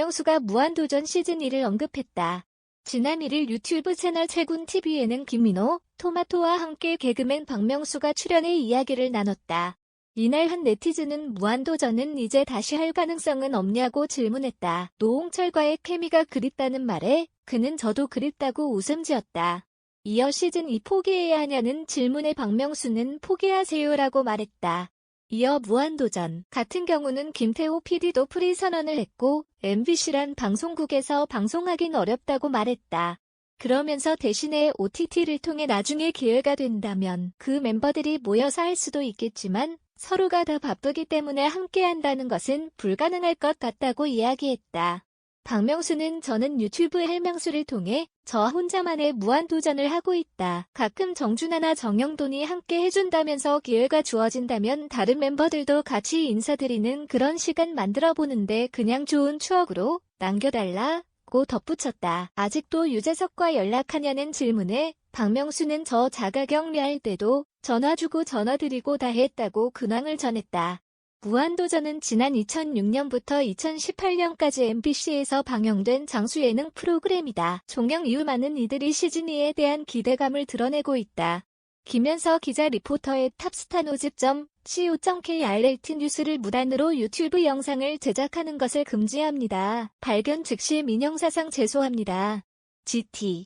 박명수가 무한도전 시즌1을 언급했다. 지난 1일 유튜브 채널 채군TV에는 김민호, 토마토와 함께 개그맨 박명수가 출연해 이야기를 나눴다. 이날 한 네티즌은 무한도전은 이제 다시 할 가능성은 없냐고 질문했다. 노홍철과의 케미가 그립다는 말에 그는 저도 그립다고 웃음 지었다. 이어 시즌 2 포기해야 하냐는 질문에 박명수는 포기하세요라고 말했다. 이어 무한도전 같은 경우는 김태호 PD도 프리 선언을 했고 MBC란 방송국에서 방송하긴 어렵다고 말했다. 그러면서 대신에 OTT를 통해 나중에 기회가 된다면 그 멤버들이 모여서 할 수도 있겠지만 서로가 다 바쁘기 때문에 함께 한다는 것은 불가능할 것 같다고 이야기했다. 박명수는 저는 유튜브 해명수를 통해 저 혼자만의 무한도전을 하고 있다. 가끔 정준하나 정영돈이 함께 해준다면서 기회가 주어진다면 다른 멤버들도 같이 인사드리는 그런 시간 만들어 보는데 그냥 좋은 추억으로 남겨달라 고 덧붙였다. 아직도 유재석과 연락하냐는 질문에 박명수는 저 자가격리할 때도 전화 주고 전화 드리고 다 했다고 근황을 전했다. 무한도전은 지난 2006년부터 2018년까지 MBC에서 방영된 장수 예능 프로그램이다. 종영 이후 많은 이들이 시즌2에 대한 기대감을 드러내고 있다. 김현서 기자 리포터의 탑스타 노집.co.kr LT 뉴스를 무단으로 유튜브 영상을 제작하는 것을 금지합니다. 발견 즉시 민형사상 제소합니다. GT